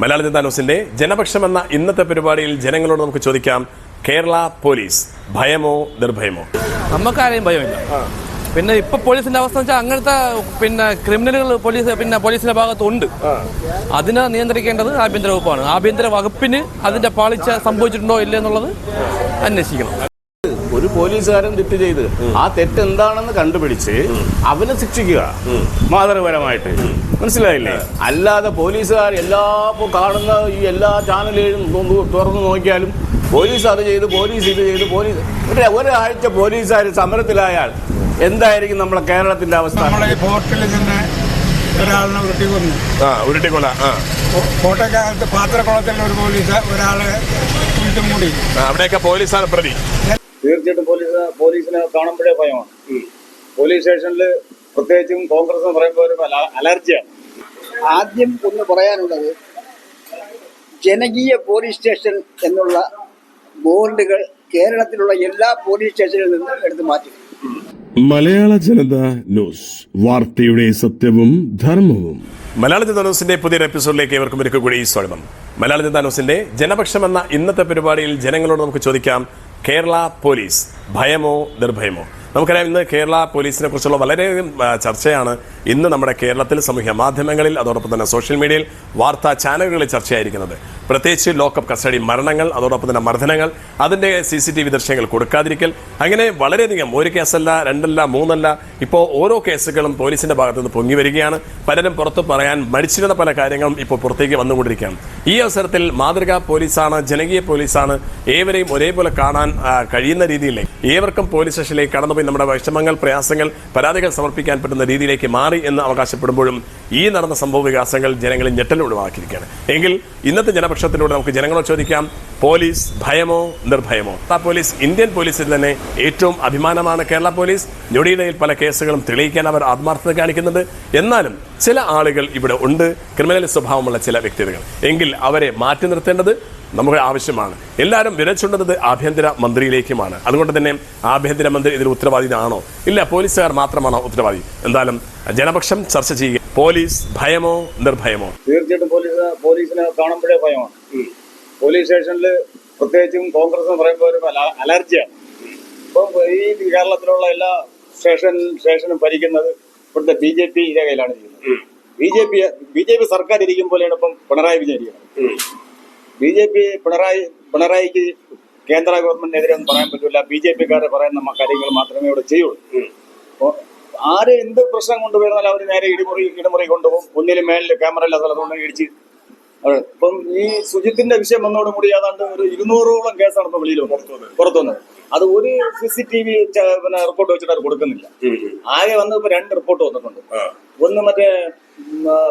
മലയാള ജനതാ ന്യൂസിന്റെ ജനപക്ഷം എന്ന ഇന്നത്തെ പരിപാടിയിൽ ജനങ്ങളോട് നമുക്ക് ചോദിക്കാം കേരള പോലീസ് ഭയമോ നിർഭയമോ? നമുക്കാരെയും ഭയമില്ല. പിന്നെ ഇപ്പൊ പോലീസിന്റെ അവസ്ഥ വെച്ചാൽ അങ്ങനത്തെ പിന്നെ ക്രിമിനലുകൾ പോലീസ് പിന്നെ പോലീസിന്റെ ഭാഗത്തുണ്ട്. അതിനെ നിയന്ത്രിക്കേണ്ടത് ആഭ്യന്തര വകുപ്പാണ്. ആഭ്യന്തര വകുപ്പിന് അതിന്റെ പാളിച്ച സംഭവിച്ചിട്ടുണ്ടോ ഇല്ലേ എന്നുള്ളത് അന്വേഷിക്കണം. ഒരു പോലീസുകാരൻ തെറ്റ് ചെയ്ത് ആ തെറ്റ് എന്താണെന്ന് കണ്ടുപിടിച്ച് അവനെ ശിക്ഷിക്കുക. മാതൃപരമായിട്ട്. മനസ്സിലായില്ലേ? അല്ലാതെ പോലീസുകാർ എല്ലാ കാണുന്ന ഈ എല്ലാ ചാനലുകളും തുറന്നു നോക്കിയാലും പോലീസ് അത് ചെയ്ത് പോലീസ് ഇത് ചെയ്ത് പോലീസ് ഒരു ഒരാഴ്ച പോലീസുകാർ സമരത്തിലായാൽ എന്തായിരിക്കും നമ്മളെ കേരളത്തിന്റെ അവസ്ഥ? നമ്മളെ ഈ നിന്ന് ഒരാളിനെ ഉരുട്ടിക്കൊല കോട്ടയക്കാലത്ത് പാത്രക്കുളത്തിൽ ഒരു പോലീസ് ഒരാളെ ആ, അവിടെയൊക്കെ പോലീസാണ് പ്രതി. തീർച്ചയായിട്ടും പോലീസ് പോലീസിനെ കാണുമ്പോഴേ ഭയമാണ്. പോലീസ് സ്റ്റേഷനിൽ പ്രത്യേകിച്ചും കോൺഗ്രസ് എന്ന് പറയുമ്പോൾ ഒരു അല- അലർജിയാണ്. ആദ്യം ഒന്ന് പറയാനുള്ളത് ജനകീയ പോലീസ് സ്റ്റേഷൻ എന്നുള്ള ബോർഡുകൾ കേരളത്തിലുള്ള എല്ലാ പോലീസ് സ്റ്റേഷനിൽ നിന്നും എടുത്തു മാറ്റി. മലയാള ജനത ന്യൂസ്. വാർത്തയുടെ സത്യവും ധർമ്മവും. മലയാള ജനതാ ന്യൂസിന്റെ പുതിയൊരു എപ്പിസോഡിലേക്ക് ഏവർക്കും ഒരുക്കുകൂടി സ്വാഗതം. മലയാള ജനതാ ന്യൂസിന്റെ ജനപക്ഷം എന്ന ഇന്നത്തെ പരിപാടിയിൽ ജനങ്ങളോട് നമുക്ക് ചോദിക്കാം കേരള പോലീസ്. ഭയമോ നിർഭയമോ? നമുക്കറിയാം ഇന്ന് കേരള പോലീസിനെ കുറിച്ചുള്ള വളരെയധികം ചർച്ചയാണ് ഇന്ന് നമ്മുടെ കേരളത്തിൽ സമൂഹ മാധ്യമങ്ങളിൽ അതോടൊപ്പം തന്നെ സോഷ്യൽ മീഡിയയിൽ വാർത്താ ചാനലുകളിൽ ചർച്ചയായിരിക്കുന്നത്. പ്രത്യേകിച്ച് ലോക്കപ്പ് കസ്റ്റഡി മരണങ്ങൾ അതോടൊപ്പം തന്നെ മർദ്ദനങ്ങൾ അതിന്റെ സി സി ടി വി ദൃശ്യങ്ങൾ കൊടുക്കാതിരിക്കൽ. അങ്ങനെ വളരെയധികം ഒരു കേസല്ല രണ്ടല്ല മൂന്നല്ല ഇപ്പോൾ ഓരോ കേസുകളും പോലീസിന്റെ ഭാഗത്തു നിന്ന് പൊങ്ങി വരികയാണ്. പലരും പുറത്തു പറയാൻ മടിച്ചിരുന്ന പല കാര്യങ്ങളും ഇപ്പോൾ പുറത്തേക്ക് വന്നുകൊണ്ടിരിക്കുകയാണ്. ഈ അവസരത്തിൽ മാതൃകാ പോലീസാണ് ജനകീയ പോലീസാണ് ഏവരെയും ഒരേപോലെ കാണാൻ കഴിയുന്ന രീതിയിലേക്ക് ഏവർക്കും പോലീസ് സ്റ്റേഷനിലേക്ക് കടന്നുപോയി നമ്മുടെ വിഷമങ്ങൾ പ്രയാസങ്ങൾ പരാതികൾ സമർപ്പിക്കാൻ പറ്റുന്ന രീതിയിലേക്ക് മാറി എന്ന് അവകാശപ്പെടുമ്പോഴും ഈ നടന്ന സംഭവ വികാസങ്ങൾ ജനങ്ങളിൽ ഞെട്ടൽ ഒഴിവാക്കിയിരിക്കുകയാണ് എങ്കിൽ ഇന്നത്തെ ജനപക്ഷത്തിലൂടെ നമുക്ക് ജനങ്ങളോട് ചോദിക്കാം പോലീസ് ഭയമോ നിർഭയമോ? ആ പോലീസ് ഇന്ത്യൻ പോലീസിൽ തന്നെ ഏറ്റവും അഭിമാനമാണ് കേരള പോലീസ്. ഞൊടിയിടയിൽ പല കേസുകളും തെളിയിക്കാൻ അവർ ആത്മാർത്ഥത കാണിക്കുന്നുണ്ട്. എന്നാലും ചില ആളുകൾ ഇവിടെ ഉണ്ട്. ക്രിമിനൽ സ്വഭാവമുള്ള ചില വ്യക്തികൾ. എങ്കിൽ അവരെ മാറ്റി നിർത്തേണ്ടത് നമുക്ക് ആവശ്യമാണ്. എല്ലാവരും വിരച്ചുണ്ടത് ആഭ്യന്തര മന്ത്രിയിലേക്കുമാണ്. അതുകൊണ്ട് തന്നെ ആഭ്യന്തര മന്ത്രി ഇതിൽ ഉത്തരവാദിതാണോ ഇല്ല പോലീസുകാർ മാത്രമാണോ ഉത്തരവാദി? എന്തായാലും ജനപക്ഷം ചർച്ച ചെയ്യുക. പോലീസ് ഭയമോ നിർഭയമോ? തീർച്ചയായിട്ടും പോലീസ് പോലീസിനെ കാണുമ്പോഴേ ഭയമാണ്. പോലീസ് സ്റ്റേഷനിൽ പ്രത്യേകിച്ചും കോൺഗ്രസ് എന്ന് പറയുമ്പോൾ ഒരു അല- അലർജിയാണ്. ഇപ്പം ഈ കേരളത്തിലുള്ള എല്ലാ സ്റ്റേഷൻ സ്റ്റേഷനും ഭരിക്കുന്നത് ഇവിടുത്തെ ബി ജെ പി കയ്യിലാണ് ചെയ്യുന്നത്. B J P B J P സർക്കാർ ഇരിക്കുമ്പോഴാണ് ഇപ്പം പിണറായി വിജയൻ ഇരിക്കുന്നത്. ബി ജെ പി പിണറായി പിണറായിക്ക് കേന്ദ്ര ഗവൺമെന്റിനെതിരെ ഒന്നും പറയാൻ പറ്റില്ല ബി ജെ പിക്കാർ പറയുന്ന കാര്യങ്ങൾ മാത്രമേ ഇവിടെ ചെയ്യുള്ളൂ. അപ്പോൾ ആര് എന്ത് പ്രശ്നം കൊണ്ടുവരുന്നാലും അവർ നേരെ ഇടിമുറി ഇടിമുറി കൊണ്ടുപോകും. ഒന്നിലും മേലിൽ ക്യാമറ ഇല്ലാത്ത സ്ഥലത്തുകൊണ്ട് ഇടിച്ച്. ഇപ്പം ഈ സുജിത്തിന്റെ വിഷയം വന്നതോടുകൂടി ഏതാണ്ട് ഒരു ഇരുന്നൂറോളം കേസ് ഇപ്പൊ വെളിയിൽ പുറത്തുനിന്ന് അത് ഒരു സി സി ടി വി പിന്നെ റിപ്പോർട്ട് വെച്ചിട്ട് അവർ കൊടുക്കുന്നില്ല. ആകെ വന്ന് ഇപ്പൊ രണ്ട് റിപ്പോർട്ട് വന്നിട്ടുണ്ട്. ഒന്ന് മറ്റേ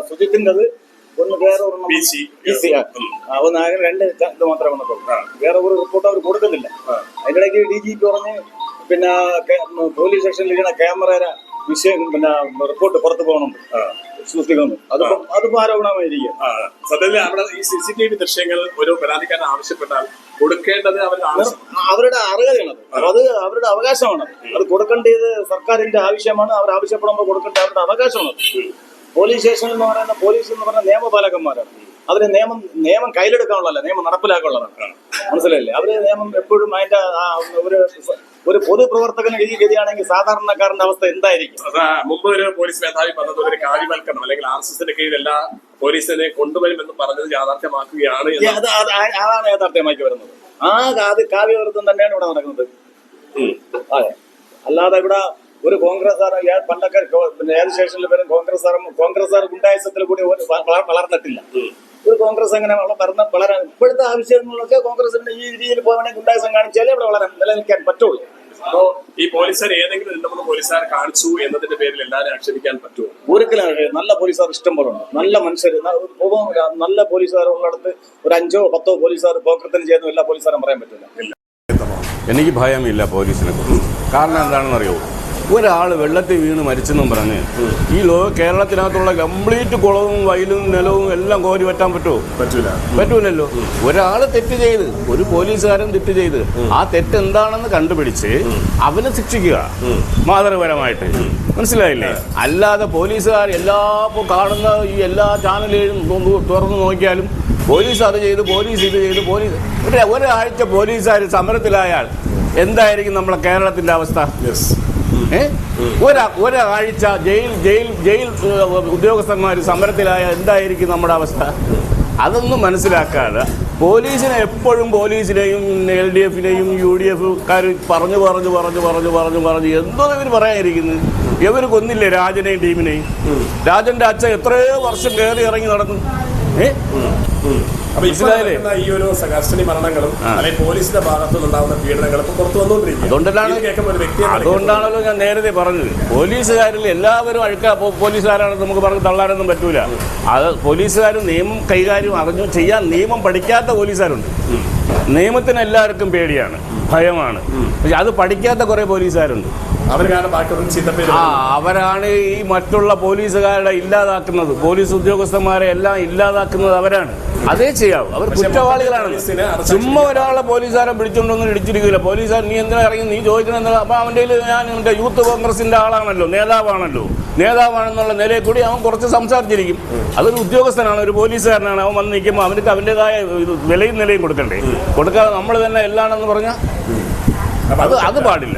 സുജിത്തിന്റെത് ഒന്ന് വേറെ ഒരെണ്ണം. ആ, ഒന്ന് ആകെ രണ്ട് ഇത് മാത്രമേ വന്നിട്ടുള്ളൂ വേറെ ഒരു റിപ്പോർട്ട് അവർ കൊടുക്കുന്നില്ല. അതിനിടയ്ക്ക് ഡി ജി പറഞ്ഞ് പിന്നെ പോലീസ് സ്റ്റേഷനിൽ ഇരിക്കുന്ന ക്യാമറയുടെ വിഷയം പിന്നെ റിപ്പോർട്ട് പുറത്തു പോകണം സൂക്ഷിക്കണം അതിപ്പോ അതിപ്പോ ആരോപണമായിരിക്കും സത്യത്തിൽ അവിടെ ഈ സി സി ടി വി ദൃശ്യങ്ങൾ ഒരു പരാതിക്കാരൻ ആവശ്യപ്പെട്ടാൽ കൊടുക്കേണ്ടത് അവരുടെ അവരുടെ അർഹതയാണ് അത് അവരുടെ അവകാശമാണ് അത് കൊടുക്കേണ്ടത് സർക്കാരിന്റെ ആവശ്യമാണ്. അവർ ആവശ്യപ്പെടുമ്പോൾ കൊടുക്കേണ്ട അവരുടെ അവകാശമാണ് പോലീസ് സ്റ്റേഷൻ എന്ന് പറയുന്ന പോലീസ് എന്ന് പറയുന്ന നിയമപാലകന്മാരാണ്. അവർ നിയമം നിയമം കയ്യിലെടുക്കാനുള്ളതല്ല നിയമം നടപ്പിലാക്കാനുള്ളതാണ്. മനസ്സിലായില്ലേ? അവർ നിയമം എപ്പോഴും അതിന്റെ ഒരു ഒരു പൊതുപ്രവർത്തകന് ഈ ഗതിയാണെങ്കിൽ സാധാരണക്കാരന്റെ അവസ്ഥ എന്തായിരിക്കും? മുമ്പ് ഒരു പോലീസ് മേധാവി പറഞ്ഞത് ഒരു കാര്യവൽക്കരണം അല്ലെങ്കിൽ ആർ എസ് എസിന്റെ കീഴിൽ എല്ലാ പോലീസിനെ കൊണ്ടുവരുമെന്ന് പറഞ്ഞത് യാഥാർത്ഥ്യമാക്കുകയാണ് ഈ എന്ന് അത് ആ- അതാണ് യാഥാർത്ഥ്യമാക്കി വരുന്നത്. ആ കാവ്യവൃത്തം തന്നെയാണ് ഇവിടെ നടക്കുന്നത്. അതെ. അല്ലാതെ ഇവിടെ ഒരു കോൺഗ്രസ് പണ്ടൊക്കെ കോ- പിന്നെ ഏത് സ്റ്റേഷനിൽ വരും കോൺഗ്രസ് കോൺഗ്രസ് ഗുണ്ടായുസത്തിൽ കൂടി ഒരു വളർന്നിട്ടില്ല. ഒരു കോൺഗ്രസ് അങ്ങനെ വളർന്ന വളരാൻ ഇപ്പോഴത്തെ ആവശ്യങ്ങളൊക്കെ കോൺഗ്രസിന്റെ ഈ രീതിയിൽ പോകണമെങ്കിൽ ഗുണ്ടായസം കാണിച്ചാലേ ഇവിടെ വളരാൻ നിലനിൽക്കാൻ പറ്റുള്ളൂ. അപ്പോ ഈ പോലീസുകാർ ഏതെങ്കിലും രണ്ടു മൂന്ന് പോലീസുകാർ കാണിച്ചു എന്നതിന്റെ പേരിൽ എല്ലാവരും ആക്ഷേപിക്കാൻ പറ്റുമോ? ഒരിക്കലും നല്ല പോലീസുകാർ ഇഷ്ടം പോലെ ഉണ്ട്. നല്ല മനുഷ്യർ. നല്ല പോലീസുകാർ ഉള്ളിടത്ത് ഒരു അഞ്ചോ പത്തോ പോലീസുകാർ പോക്കത്തിന് ചെയ്യുന്ന എല്ലാ പോലീസുകാരും പറയാൻ പറ്റില്ല. എനിക്ക് ഭയമില്ല പോലീസിനെ കുറിച്ച്. കാരണം എന്താണെന്ന് അറിയോ ഒരാൾ വെള്ളത്തിൽ വീണ് മരിച്ചെന്നും പറഞ്ഞ്. ഈ ലോ കേരളത്തിനകത്തുള്ള കംപ്ലീറ്റ് കുളവും വയലും നിലവും എല്ലാം കോരി വറ്റാൻ പറ്റുമോ പറ്റൂല. പറ്റൂലല്ലോ. ഒരാൾ തെറ്റ് ചെയ്ത് ഒരു പോലീസുകാരൻ തെറ്റ് ചെയ്ത് ആ തെറ്റ് എന്താണെന്ന് കണ്ടുപിടിച്ച് അവനെ ശിക്ഷിക്കുക. മാതൃപരമായിട്ട്. മനസ്സിലായില്ലേ? അല്ലാതെ പോലീസുകാർ എല്ലാ കാണുന്ന ഈ എല്ലാ ചാനലുകളും തുറന്നു നോക്കിയാലും പോലീസ് അത് ചെയ്ത് പോലീസ് ഇത് ചെയ്ത് പോലീസ് ഒരു ഒരാഴ്ച പോലീസുകാർ സമരത്തിലായാൽ എന്തായിരിക്കും നമ്മളെ കേരളത്തിന്റെ അവസ്ഥ? ഒരാഴ്ച ജയിൽ ജയിൽ ജയിൽ ഉദ്യോഗസ്ഥന്മാർ സമരത്തിലായ എന്തായിരിക്കും നമ്മുടെ അവസ്ഥ? അതൊന്നും മനസ്സിലാക്കാതെ പോലീസിനെ എപ്പോഴും പോലീസിനെയും എൽ ഡി എഫിനെയും യു ഡി എഫുകാർ പറഞ്ഞു പറഞ്ഞു പറഞ്ഞു പറഞ്ഞു പറഞ്ഞു പറഞ്ഞു എന്തോ ഇവർ പറയാനിരിക്കുന്നത് ഇവർ കൊന്നില്ലേ രാജനെയും ടീമിനെയും? രാജന്റെ അച്ഛൻ എത്രയോ വർഷം കയറി ഇറങ്ങി നടന്നു. ഏ? അപ്പൊ ഈ ഒരു മരണങ്ങളും അല്ലെങ്കിൽ പോലീസിന്റെ പീഡനങ്ങളും പുറത്തു വന്നുകൊണ്ടിരിക്കും അതുകൊണ്ടാണ്. അതുകൊണ്ടാണല്ലോ ഞാൻ നേരത്തെ പറഞ്ഞത്. പോലീസുകാരിൽ എല്ലാവരും അഴുക്ക. പോലീസുകാരാണെന്ന് നമുക്ക് പറഞ്ഞ് തള്ളാനൊന്നും പറ്റൂല. അത് പോലീസുകാരും നിയമം കൈകാര്യം അറിഞ്ഞു. ചെയ്യാൻ നിയമം പഠിക്കാത്ത പോലീസുകാരുണ്ട്. നിയമത്തിന് എല്ലാവർക്കും പേടിയാണ്. ഭയമാണ്. പക്ഷെ അത് പഠിക്കാത്ത കുറെ പോലീസുകാരുണ്ട്. അവരാണ് ഈ മറ്റുള്ള പോലീസുകാരുടെ ഇല്ലാതാക്കുന്നത്. പോലീസ് ഉദ്യോഗസ്ഥന്മാരെ എല്ലാം ഇല്ലാതാക്കുന്നത് അവരാണ്. അതേ ചെയ്യാവൂ. അവർ കുറ്റവാളികളാണ് ചുമ്മാ ഒരാളെ പോലീസുകാരെ പിടിച്ചുകൊണ്ടൊന്നും ഇടിച്ചിരിക്കില്ല പോലീസുകാർ നീ എന്തിനാ ഇറങ്ങി? നീ ചോദിക്കണം എന്താ അപ്പൊ അവന്റെ ഞാൻ എന്റെ യൂത്ത് കോൺഗ്രസിന്റെ ആളാണല്ലോ നേതാവാണല്ലോ. നേതാവാണെന്നുള്ള നിലയിൽ കൂടി അവൻ കുറച്ച് സംസാരിച്ചിരിക്കും. അതൊരു ഉദ്യോഗസ്ഥനാണ് ഒരു പോലീസുകാരനാണ്. അവൻ വന്ന് നിൽക്കുമ്പോൾ അവനക്ക് അവന്റെതായ വിലയും നിലയും കൊടുക്കണ്ടേ? കൊടുക്കാതെ നമ്മൾ തന്നെ എല്ലാണെന്ന് പറഞ്ഞാൽ അത് അത് പാടില്ല.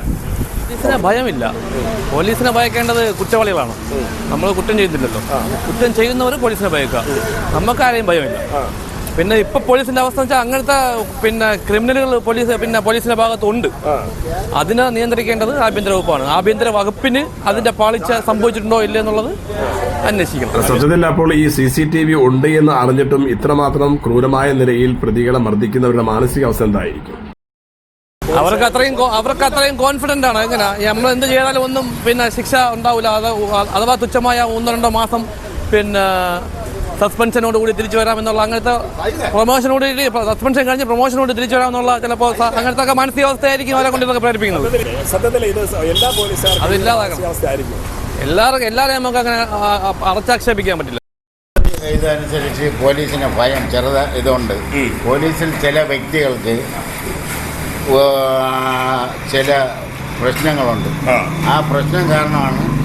പോലീസിനെ ഭയമില്ല. പോലീസിനെ ഭയക്കേണ്ടത് കുറ്റവാളികളാണ്. നമ്മൾ കുറ്റം ചെയ്യുന്നില്ലല്ലോ കുറ്റം ചെയ്യുന്നവർ പോലീസിനെ ഭയക്കുക. നമുക്കാരെയും ഭയമില്ല. പിന്നെ ഇപ്പൊ പോലീസിന്റെ അവസ്ഥ വെച്ചാൽ അങ്ങനത്തെ പിന്നെ ക്രിമിനലുകൾ പോലീസ് പിന്നെ പോലീസിന്റെ ഭാഗത്തുണ്ട്. അതിനെ നിയന്ത്രിക്കേണ്ടത് ആഭ്യന്തര വകുപ്പാണ്. ആഭ്യന്തര വകുപ്പിന് അതിന്റെ പാളിച്ച സംഭവിച്ചിട്ടുണ്ടോ ഇല്ല എന്നുള്ളത് അന്വേഷിക്കണം. സത്യത്തിൽ അപ്പോൾ ഈ സി സി ടി വി ഉണ്ട് എന്ന് അറിഞ്ഞിട്ടും ഇത്രമാത്രം ക്രൂരമായ നിലയിൽ പ്രതികളെ മർദ്ദിക്കുന്നവരുടെ മാനസികാവസ്ഥ എന്തായിരിക്കും? അവർക്ക് അത്രയും അവർക്ക് അത്രയും കോൺഫിഡന്റ് ആണ്. എങ്ങനെ? നമ്മൾ എന്ത് ചെയ്താലും ഒന്നും പിന്നെ ശിക്ഷ ഉണ്ടാവില്ല. അത് അഥവാ തുച്ഛമായ ഒന്നോ രണ്ടോ മാസം പിന്നെ സസ്പെൻഷനോട് കൂടി തിരിച്ചു വരാമെന്നുള്ള അങ്ങനത്തെ പ്രൊമോഷനോട് കൂടി സസ്പെൻഷൻ കഴിഞ്ഞ് പ്രൊമോഷനോട് തിരിച്ചു വരാമെന്നുള്ള ചിലപ്പോൾ അങ്ങനത്തെ ഒക്കെ മാനസികാവസ്ഥയായിരിക്കും അവരെ കൊണ്ട് ഇതൊക്കെ പ്രേരിപ്പിക്കുന്നത്. സത്യത്തിൽ ഇത് എല്ലാ പോലീസുകാർക്കും അത് ഇല്ലാതാക്കണം. എല്ലാവർക്കും എല്ലാവരെയും നമുക്ക് അങ്ങനെ അടച്ചാക്ഷേപിക്കാൻ പറ്റില്ല. ഇതനുസരിച്ച് പോലീസിന് ഭയം ചെറുത ഇതുണ്ട്. പോലീസിൽ ചില വ്യക്തികൾക്ക് ചില പ്രശ്നങ്ങളുണ്ട്. ആ. പ്രശ്നം കാരണമാണ്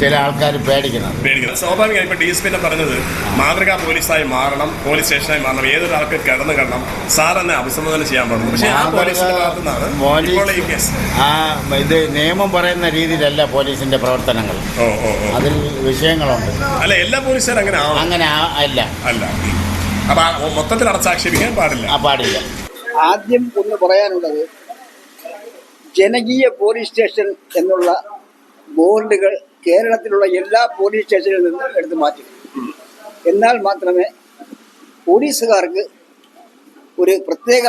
ചില ആൾക്കാർ പേടിക്കുന്നത്. പേടിക്കുന്നത്. സ്വാഭാവികമായി ഇപ്പൊ ഡി എസ് പിന്നെ പറഞ്ഞത് മാതൃകാ പോലീസായി മാറണം പോലീസ് സ്റ്റേഷനായി മാറണം ഏതൊരാൾക്ക് കടന്നു കടണം. സാർ എന്നെ അഭിസംബോധന ചെയ്യാൻ പറഞ്ഞു. പക്ഷേ ആ പോലീസിന്റെ ഇത് നിയമം പറയുന്ന രീതിയിലല്ല പോലീസിന്റെ പ്രവർത്തനങ്ങൾ. അതിൽ വിഷയങ്ങളുണ്ട്. അല്ല എല്ലാ പോലീസുകാരും അങ്ങനെ അങ്ങനെ അല്ല അല്ല. അപ്പൊ മൊത്തത്തിൽ അടച്ചാക്ഷേപിക്കാൻ പാടില്ല. പാടില്ല. ആദ്യം ഒന്ന് പറയാനുള്ളത് ജനകീയ പോലീസ് സ്റ്റേഷൻ എന്നുള്ള ബോർഡുകൾ കേരളത്തിലുള്ള എല്ലാ പോലീസ് സ്റ്റേഷനിൽ നിന്നും എടുത്തു മാറ്റി. എന്നാൽ മാത്രമേ പോലീസുകാർക്ക് ഒരു പ്രത്യേക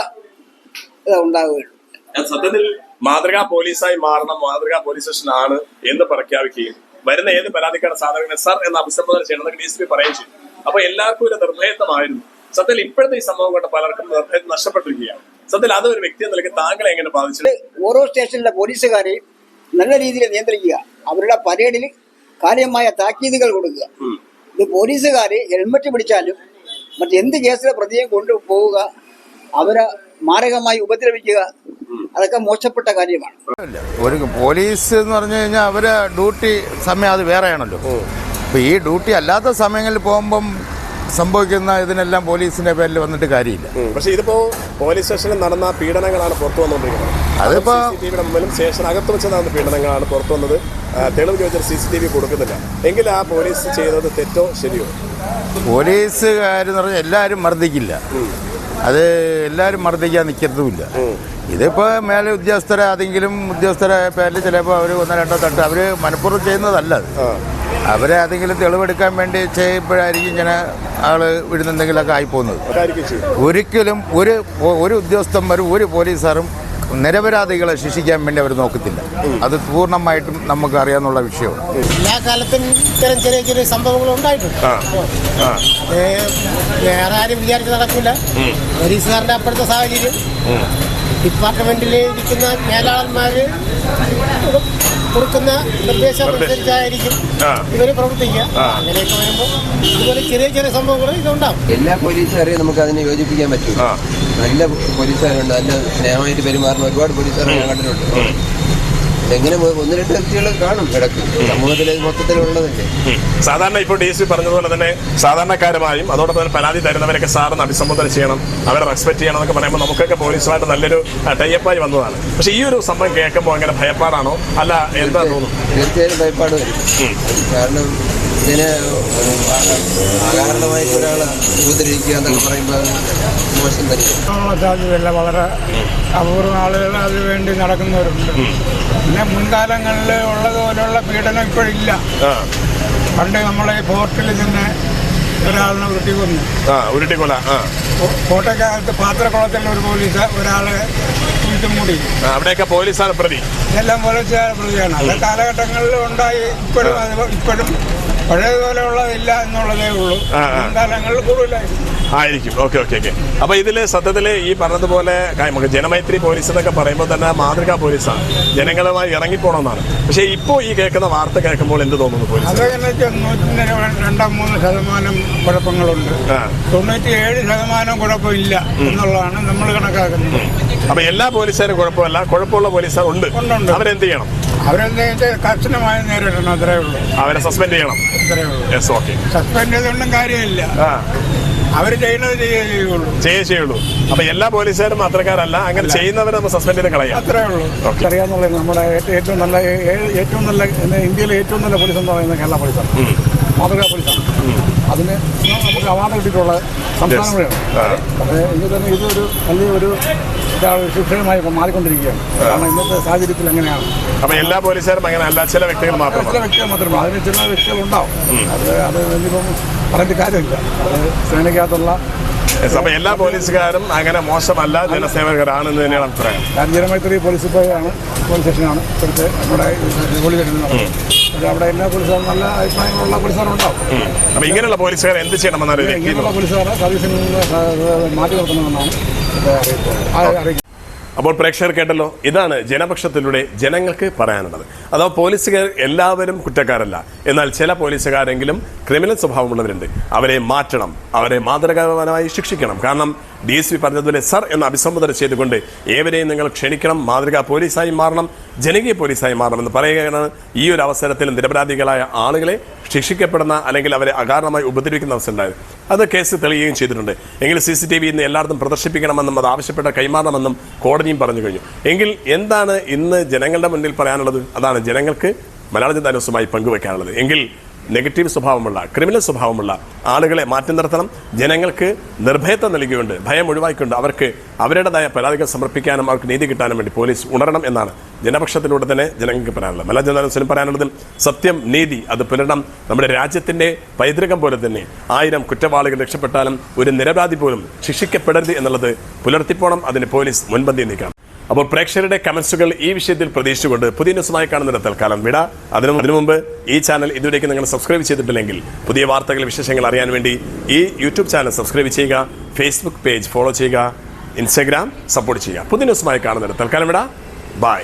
ഉണ്ടാവുകയുള്ളൂ. സത്യത്തിൽ മാതൃകാ പോലീസായി മാറണം. മാതൃകാ പോലീസ് സ്റ്റേഷൻ ആണ് എന്ന് പ്രഖ്യാപിക്കുകയും വരുന്ന ഏത് പരാതിക്കാരുടെ സാധാരണ സർ എന്ന അഭിസംബോധന ചെയ്യണമെന്ന് ഡി എസ് പി പറയുകയും ചെയ്തു. അപ്പൊ എല്ലാവർക്കും ഒരു നിർഭയത്വമായിരുന്നു സത്യത്തിൽ ഇപ്പോഴത്തെ ഈ സംഭവം കൊണ്ട് പലർക്കും നിർഭയം നഷ്ടപ്പെട്ടിരിക്കുകയാണ്. സത്യത്തിൽ അത് ഒരു വ്യക്തി എന്ന നിലയ്ക്ക് താങ്കളെ എങ്ങനെ ബാധിച്ചു? ഓരോ സ്റ്റേഷനിലെ പോലീസുകാരെയും നല്ല രീതിയിൽ നിയന്ത്രിക്കുക. അവരുടെ പരേഡിൽ കാര്യമായ താക്കീതുകൾ കൊടുക്കുക. ഇത് പോലീസുകാർ ഹെൽമെറ്റ് പിടിച്ചാലും മറ്റെന്ത് കേസിലെ പ്രതിയെ കൊണ്ടുപോവുക അവരെ മാരകമായി ഉപദ്രവിക്കുക അതൊക്കെ മോശപ്പെട്ട കാര്യമാണ്. ഒരു പോലീസ് എന്ന് പറഞ്ഞു കഴിഞ്ഞാൽ അവരെ ഡ്യൂട്ടി സമയം അത് വേറെയാണല്ലോ. ഈ ഡ്യൂട്ടി അല്ലാത്ത സമയങ്ങളിൽ പോകുമ്പം സംഭവിക്കുന്ന ഇതിനെല്ലാം പോലീസിന്റെ പേരിൽ വന്നിട്ട് കാര്യമില്ല. പക്ഷേ ഇതിപ്പോ പോലീസ് സ്റ്റേഷനിൽ നടന്ന പീഡനങ്ങളാണ് പുറത്തു വന്നുകൊണ്ടിരിക്കുന്നത്. അതിപ്പോ- മുമ്പിലും സ്റ്റേഷൻ അകത്ത് വെച്ച് നടന്ന പീഡനങ്ങളാണ് പുറത്തു വന്നത്. തെളിവ് ചോദിച്ചാൽ സി സി ടി വി കൊടുക്കുന്നില്ല. എങ്കിൽ ആ പോലീസ് ചെയ്തത് തെറ്റോ ശരിയോ? പോലീസുകാരെന്ന് പറഞ്ഞാൽ എല്ലാവരും മർദ്ദിക്കില്ല. അത് എല്ലാവരും മർദ്ദിക്കാൻ നിൽക്കത്തുമില്ല ഇതിപ്പോൾ മേലെ ഉദ്യോഗസ്ഥരെ അതെങ്കിലും ഉദ്യോഗസ്ഥരെ പേരിൽ ചിലപ്പോൾ അവർ ഒന്നോ രണ്ടോ തട്ട് അവർ മനഃപൂർവം ചെയ്യുന്നതല്ല അത്. അവരെ അതെങ്കിലും തെളിവെടുക്കാൻ വേണ്ടി ചെയ്യുമ്പോഴായിരിക്കും ഇങ്ങനെ ആൾ വിടുന്നെന്തെങ്കിലുമൊക്കെ ആയി പോകുന്നത് ഒരിക്കലും ഒരു ഒരു ഉദ്യോഗസ്ഥന്മാരും ഒരു പോലീസുകാരും നിരപരാധികളെ ശിക്ഷിക്കാൻ വേണ്ടി അവർ നോക്കത്തില്ല. അത് പൂർണമായിട്ടും നമുക്ക് അറിയാന്നുള്ള വിഷയമാണ് എല്ലാ കാലത്തും ഇത്തരം ചെറിയ ചെറിയ സംഭവങ്ങൾ ഉണ്ടായിട്ടുണ്ട്. വേറെ ആരും വിചാരിച്ച് നടക്കില്ല പോലീസുകാരുടെ അപ്പോഴത്തെ സാഹചര്യം. ഡിപ്പാർട്ട്മെന്റിൽ ഇരിക്കുന്ന മേലാളന്മാര് കൊടുക്കുന്ന നിർദ്ദേശം അനുസരിച്ചായിരിക്കും. ഇവർ പ്രവർത്തിക്കുക. അങ്ങനെയൊക്കെ വരുമ്പോൾ ഇതുപോലെ ചെറിയ ചെറിയ സംഭവങ്ങൾ ഇതുണ്ടാവും. എല്ലാ പോലീസുകാരെയും നമുക്ക് അതിനെ യോജിപ്പിക്കാൻ പറ്റും. നല്ല പോലീസുകാരുണ്ട് നല്ല സ്നേഹമായിട്ട് പെരുമാറുന്ന ഒരുപാട് പോലീസുകാരെ ഞാൻ കണ്ടിട്ടുണ്ട്. എങ്ങനെ ഒന്ന് രണ്ട് വ്യക്തികൾ കാണും ഇടയ്ക്ക് സമൂഹത്തിൽ മൊത്തത്തിലുള്ളതല്ലേ. സാധാരണ ഇപ്പോൾ ഡി സി പറഞ്ഞതുപോലെ തന്നെ സാധാരണക്കാരുമായും അതോടൊപ്പം തന്നെ പരാതി തരുന്നവരൊക്കെ സാറിന് അഭിസംബോധന ചെയ്യണം അവരെ റെസ്പെക്ട് ചെയ്യണം എന്നൊക്കെ പറയുമ്പോൾ നമുക്കൊക്കെ പോലീസുമായിട്ട് നല്ലൊരു ടൈപ്പായി വന്നതാണ് പക്ഷെ ഈ ഒരു സംഭവം കേൾക്കുമ്പോൾ അങ്ങനെ ഭയപ്പാടാണോ അല്ല എന്താ തോന്നുന്നു തീർച്ചയായും ഭയപ്പാട് വരും കാരണം ഇതിന് അകാരണമായിട്ട് ഒരാൾ ഉപദ്രവിക്കുക എന്നൊക്കെ പറയുമ്പോൾ മോശം തന്നെയാണ് ഉള്ള വളരെ അപൂർവ ആളുകൾ അതിനു വേണ്ടി നടക്കുന്നവരുണ്ട്. പിന്നെ മുൻകാലങ്ങളിൽ ഉള്ളതുപോലെയുള്ള പീഡനം ഇപ്പോഴില്ല. പണ്ട് നമ്മളെ ഫോർട്ടിൽ നിന്ന് ഒരാളിനെ വെട്ടിക്കൊന്നു ആ ഉരുട്ടിക്കൊല ആ കോ- കോട്ടയക്കകത്ത് പാത്രക്കുളത്തിൽ ഒരു പോലീസ് ഒരാളെ കുഴിച്ചുമൂടി ആ, അവിടെയൊക്കെ പോലീസാണ് പ്രതി. ഇതെല്ലാം പോലീസുകാരെ പ്രതിയാണ്. അത് കാലഘട്ടങ്ങളിൽ ഉണ്ടായി. ഇപ്പോഴും അത് ഇപ്പോഴും പഴയതുപോലെയുള്ളതില്ല എന്നുള്ളതേ ഉള്ളൂ. കാലങ്ങളിൽ ആ. ആയിരിക്കും. Okay okay okay. അപ്പൊ ഇതിൽ സത്യത്തിൽ ഈ പറഞ്ഞതുപോലെ ജനമൈത്രി പോലീസ് എന്നൊക്കെ പറയുമ്പോൾ തന്നെ മാതൃകാ പോലീസാണ്. ജനങ്ങളുമായി ഇറങ്ങിപ്പോണമെന്നാണ് പക്ഷേ ഇപ്പോ ഈ കേൾക്കുന്ന വാർത്ത കേൾക്കുമ്പോൾ എന്ത് തോന്നുന്നു പോലീസ്? രണ്ടോ മൂന്ന് ശതമാനം കുഴപ്പങ്ങളുണ്ട്. തൊണ്ണൂറ്റി ഏഴ് ശതമാനം കുഴപ്പമില്ല എന്നുള്ളതാണ് നമ്മൾ കണക്കാക്കുന്നത്. അപ്പൊ എല്ലാ പോലീസുകാരും കുഴപ്പമല്ല. കുഴപ്പമുള്ള പോലീസുകാർ ഉണ്ട്. അവരെന്ത് ചെയ്യണം? അവരെന്താ കർശനമായി നേരിടണം അത്രേ ഉള്ളൂ. അവരെ സസ്പെൻഡ് ചെയ്യണം. സസ്പെൻഡ് ചെയ്തുകൊണ്ടും കാര്യമില്ല. അവർ ചെയ്യുന്നത് ചെയ്യുള്ളൂ ചെയ്യേ ചെയ്യുള്ളൂ. അപ്പൊ എല്ലാ പോലീസുകാരും മാത്രക്കാരല്ല അങ്ങനെ ചെയ്യുന്നവരെ നമ്മൾ സസ്പെൻഡ് ചെയ്ത് കളയാം. അത്രേ ഉള്ളൂ. ഓക്കെ അറിയാന്നുള്ള നമ്മുടെ ഏറ്റവും- നല്ല ഏറ്റവും നല്ല ഇന്ത്യയിലെ ഏറ്റവും നല്ല പോലീസ് എന്ന് പറയുന്നത് കേരള പോലീസാണ്. മാതൃകാ പോലീസാണ്. അതിന് നമുക്ക് അവാർഡ് കിട്ടിയിട്ടുള്ള സംസ്ഥാനം. കൂടെയാണ്. പക്ഷേ എങ്കിൽ തന്നെ ഇതൊരു വലിയ ഒരു ശിക്ഷണമായി മാറിക്കൊണ്ടിരിക്കുകയാണ്. കാരണം ഇന്നത്തെ സാഹചര്യത്തിൽ അങ്ങനെയാണ്. അപ്പൊ എല്ലാ പോലീസുകാരും അങ്ങനെ അല്ല ചില വ്യക്തികൾ മാത്രം ചില വ്യക്തികൾ മാത്രമേ അതിന് ചില വ്യക്തികളുണ്ടാവും അത് അത് ഇനിയിപ്പം പറഞ്ഞിട്ട് കാര്യമില്ല. അത് സേനയ്ക്കകത്തുള്ള അപ്പൊ എല്ലാ പോലീസുകാരും അങ്ങനെ മോശമല്ല ജനസേവകരാണെന്ന് തന്നെയാണ് അഭിപ്രായം. ജനമൈത്രി പോലീസ് പോയാണ് പോലീസ് സ്റ്റേഷനാണ് ഇപ്പോഴത്തെ നമ്മുടെ എന്ന് പറയുന്നത്. പക്ഷേ അവിടെ എല്ലാ പോലീസുകാരും നല്ല അഭിപ്രായങ്ങളുള്ള പോലീസുകാരുണ്ടാവും. അപ്പൊ ഇങ്ങനെയുള്ള പോലീസുകാർ എന്ത് ചെയ്യണമെന്നാണ് ഇങ്ങനെയുള്ള പോലീസുകാരെ സർവീസിൽ നിന്ന് മാറ്റി നിർത്തണമെന്നാണ് അറിയിക്കുന്നത് അപ്പോൾ പ്രേക്ഷകർ കേട്ടല്ലോ ഇതാണ് ജനപക്ഷത്തിലൂടെ ജനങ്ങൾക്ക് പറയാനുള്ളത്. അഥവാ പോലീസുകാർ എല്ലാവരും കുറ്റക്കാരല്ല? എന്നാൽ ചില പോലീസുകാരെങ്കിലും ക്രിമിനൽ സ്വഭാവമുള്ളവരുണ്ട്. അവരെ മാറ്റണം അവരെ മാതൃകാപരമായി ശിക്ഷിക്കണം. കാരണം ഡി എസ് പി പറഞ്ഞതുപോലെ സർ എന്ന് അഭിസംബോധന ചെയ്തുകൊണ്ട് ഏവരെയും നിങ്ങൾ ക്ഷണിക്കണം മാതൃകാ പോലീസായി മാറണം ജനകീയ പോലീസായി മാറണമെന്ന് പറയുകയാണ് ഈ ഒരു അവസരത്തിൽ നിരപരാധികളായ ആളുകളെ ശിക്ഷിക്കപ്പെടുന്ന അല്ലെങ്കിൽ അവരെ അകാരണമായി ഉപദ്രവിക്കുന്ന അവസ്ഥ ഉണ്ടായത്. അത് കേസ് തെളിയുകയും ചെയ്തിട്ടുണ്ട്. എങ്കിൽ സി സി ടി വി ഇന്ന് എല്ലായിടത്തും പ്രദർശിപ്പിക്കണമെന്നും അത് ആവശ്യപ്പെട്ട കൈമാറണമെന്നും കോടതിയും പറഞ്ഞു കഴിഞ്ഞു. എങ്കിൽ എന്താണ് ഇന്ന് ജനങ്ങളുടെ മുന്നിൽ പറയാനുള്ളത്? അതാണ് ജനങ്ങൾക്ക് മലയാള ജനതാ ന്യൂസുമായി പങ്കുവെക്കാനുള്ളത്. എങ്കിൽ നെഗറ്റീവ് സ്വഭാവമുള്ള ക്രിമിനൽ സ്വഭാവമുള്ള ആളുകളെ മാറ്റി നിർത്തണം. ജനങ്ങൾക്ക് നിർഭയത്വം നൽകിയുണ്ട് ഭയം ഒഴിവാക്കിക്കൊണ്ട് അവർക്ക് അവരുടേതായ പരാതികൾ സമർപ്പിക്കാനും അവർക്ക് നീതി കിട്ടാനും വേണ്ടി പോലീസ് ഉണരണം എന്നാണ് ജനപക്ഷത്തിലൂടെ തന്നെ ജനങ്ങൾക്ക് പറയാനുള്ളത്. മലയാള ജനതാ പറയാനുള്ളതിൽ പറയാനുള്ളത് സത്യം നീതി അത് പുലരണം. നമ്മുടെ രാജ്യത്തിന്റെ പൈതൃകം പോലെ തന്നെ ആയിരം കുറ്റവാളികൾ രക്ഷപ്പെട്ടാലും ഒരു നിരപരാധി പോലും ശിക്ഷിക്കപ്പെടരുത് എന്നുള്ളത് പുലർത്തിപ്പോണം. അതിന് പോലീസ് മുൻപന്തി നീക്കണം അപ്പോൾ പ്രേക്ഷകരുടെ കമന്റ്സുകൾ ഈ വിഷയത്തിൽ പ്രതീക്ഷിച്ചുകൊണ്ട് പുതിയ ന്യൂസുമായി കാണുന്ന തൽക്കാലം വിട. അതിനു അതിനു മുമ്പ് ഈ ചാനൽ ഇതുവരേക്ക് നിങ്ങൾ സബ്സ്ക്രൈബ് ചെയ്തിട്ടില്ലെങ്കിൽ പുതിയ വാർത്തകൾ വിശേഷങ്ങൾ അറിയാൻ വേണ്ടി ഈ യൂട്യൂബ് ചാനൽ സബ്സ്ക്രൈബ് ചെയ്യുക ഫേസ്ബുക്ക് പേജ് ഫോളോ ചെയ്യുക ഇൻസ്റ്റാഗ്രാം സപ്പോർട്ട് ചെയ്യുക. പുതിയ ന്യൂസുമായി കാണുന്നത് തൽക്കാലം വിട. ബൈ.